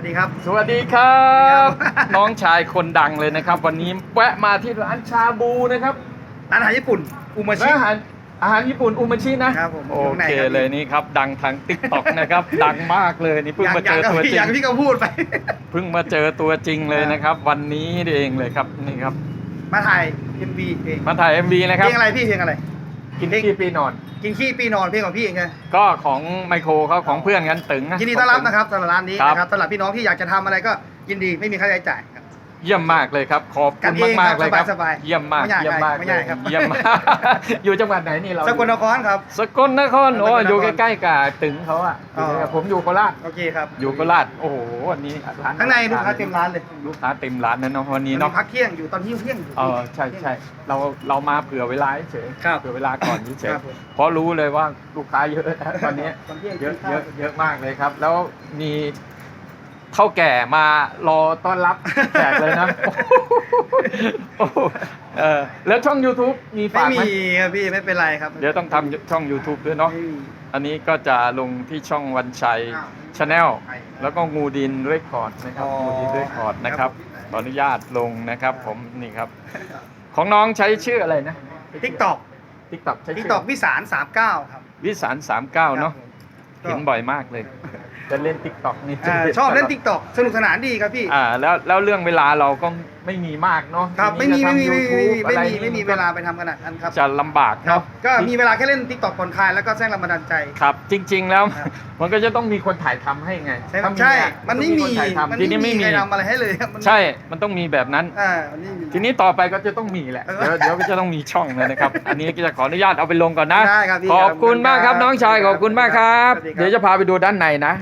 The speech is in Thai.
วัสดีครับสวัสดีครับ สวัสดีครับ น้องชายคนดังเลยนะครับ วันนี้แวะมาที่ร้านชาบูนะครับร้านอาหารญี่ปุ่นอูมาชิร้านอาหารอาหารญี่ปุ่นอุมาชินะครับผมโออยู่ข้างในเคครับเลยนี่ครับ ดังทางติ๊กต็อกนะครับ ดังมากเลยนี่เพิ่งมาเจออย่างตัวจที่ริอย่างงที่เขาพูดไปเพิ่งมาเจอตัวจริงเลยนะครับ วันนี้เองเลยครับนี่ครับ มาถ่าย MV เองมาถ่าย MV นะคเพรับลงอะไรพี่เพลงอะไรกินขี้ปีนอน กินขี้ปีนอนเพลงของพี่เองไงก็ของไมโครเขาของเพื่อนกันตึงะยินดีต้อนรับนะครับสำหรับร้านนี้ครับนะครับสำหรับพี่น้องที่อยากจะทำอะไรก็ยินดีไม่มีค่าใช้จ่ายครับ เยี่ยมมากเลยครับ ขอบกัคุนณเองมากๆเลยครับสบายๆเยี่ยมมาก ไม่ยากเยี่ยมมากไม่เลยากครับ เยี่ยมมากอยู่จังหวัดไหนนี่เราสกลนครครับ สกลนครโอ้สกลนครอยู่ใกล้ๆกับตึงเขาอะอ๋ออยู่ใกล้ๆผมอยู่โคราชโอเคครับอยู่โคราชโอ้โหวันนี้ร้านข้างในลูกค้าเต็มร้านเลยลูกค้าเต็มร้านนะเนาะวันนี้มีเนาะ พักเที่ยงอยู่ตอนเที่ยงเที่ยงอยู่ เออใช่ใช่เราเรามาเผื่อเวลาเฉยครับเผื่อเวลาก่อนเฉยครับผม เพราะรู้เลยว่าลูกค้าเยอะนะตอนนี้ตอนเที่ยงเยอะกินข้าวเยอะเยอะมากเลยครับ แล้วมี เท่าแก่มารอต้อนรับแขกเลยนะโอ้โหเออแล้วช่อง YouTube มีไม่ฝากไหมมีครับพี่ไม่เป็นไรครับเดี๋ยวต้องทำช่อง YouTube ด้วยเนาะ ไม่มี อันนี้ก็จะลงที่ช่องวันชัยอ้าวชาแนลใช่แล้วก็งูดินเรคคอร์ดนะครับ อ๋องูดินเรคคอร์ดนะครับครับขออนุญาตลงนะครับ ผมนี่ครับ ของน้องใช้ชื่ออะไรนะ ทิกตอกทิกตอกใช้ทิกชื่ตอกวิสารสามเก้าครับวิสารสามเก้าเนาะครับผม เห็นบ่อยมากเลย จะเล่นทิกตอกนี่อ่าชอบเล่นทิกตอกสนุกสนานดีครับพี่ อ่าแล้วแล้วเรื่องเวลาเราก็ไม่มีมากเนาะครับไม่ทีมีนี้ไม่มีจะไม่ทำมี YouTube ไม่มีไม่มีอะรเวลาไปทำขนาดนั้นครับจะลำบากครับเนาะก็มีเวลาแค่เล่นทิกตอกผ่อนคลายแล้วก็สร้างแรงบันดาลใจ ครับ จริง ๆ แล้วครับมันก็จะต้องมีคนถ่ายทำให้ไงใช่ไหมถ้าใช่อะมันไม่ต้องมีคนถ่ายทำมันทีไม่นี้มีไม่มีใครทำอะไรให้เลยครับมันใช่ มันต้องมีแบบนั้นอ่ามันไม่มีทีนี้ต่อไปก็จะต้องมีแหละ เดี๋ยวเดี๋ยวก็จะต้องมีช่องเลยนะครับ อันนี้ก็จะขออนุญาตเอาไปลงก่อนนะได้ครับพี่ขอบคุณมากครับน้องชายขอบคุณมากครับสวัสดีครับเดี๋ยวจะพาไปดูด้านในนะ